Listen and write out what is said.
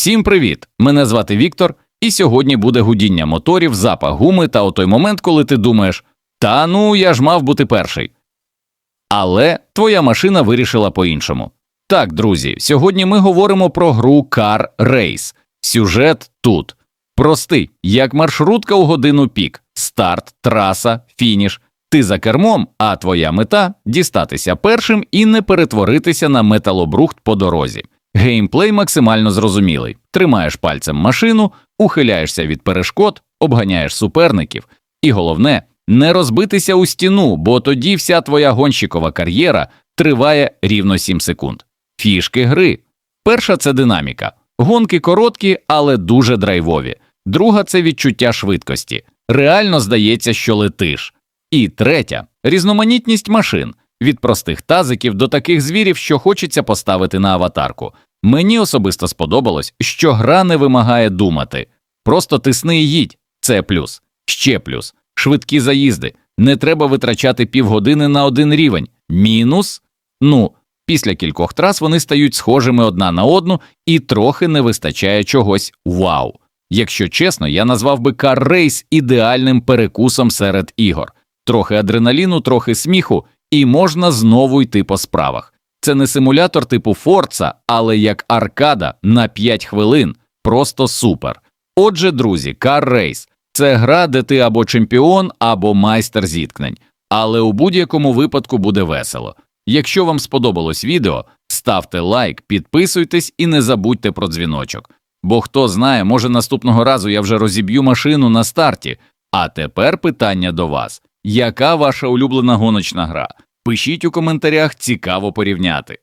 Всім привіт! Мене звати Віктор, і сьогодні буде гудіння моторів, запах гуми та о той момент, коли ти думаєш, та ну я ж мав бути перший. Але твоя машина вирішила по-іншому. Так, друзі, сьогодні ми говоримо про гру Car Race. Сюжет тут. Простий, як маршрутка у годину пік, старт, траса, фініш. Ти за кермом, а твоя мета дістатися першим і не перетворитися на металобрухт по дорозі. Геймплей максимально зрозумілий. Тримаєш пальцем машину, ухиляєшся від перешкод, обганяєш суперників. І головне, не розбитися у стіну, бо тоді вся твоя гонщикова кар'єра триває рівно 7 секунд. Фішки гри. Перша це динаміка. Гонки короткі, але дуже драйвові. Друга це відчуття швидкості. Реально здається, що летиш. І третя різноманітність машин від простих тазиків до таких звірів, що хочеться поставити на аватарку. Мені особисто сподобалось, що гра не вимагає думати. Просто тисни і їдь. Це плюс. Ще плюс. Швидкі заїзди. Не треба витрачати півгодини на один рівень. Мінус. Ну, після кількох трас вони стають схожими одна на одну і трохи не вистачає чогось вау. Якщо чесно, я назвав би Race ідеальним перекусом серед ігор. Трохи адреналіну, трохи сміху, і можна знову йти по справах. Це не симулятор типу Forza, але як аркада на 5 хвилин. Просто супер. Отже, друзі, Car Race – це гра, де ти або чемпіон, або майстер зіткнень. Але у будь-якому випадку буде весело. Якщо вам сподобалось відео, ставте лайк, підписуйтесь і не забудьте про дзвіночок. Бо хто знає, може наступного разу я вже розіб'ю машину на старті. А тепер питання до вас: яка ваша улюблена гоночна гра? Пишіть у коментарях, цікаво порівняти.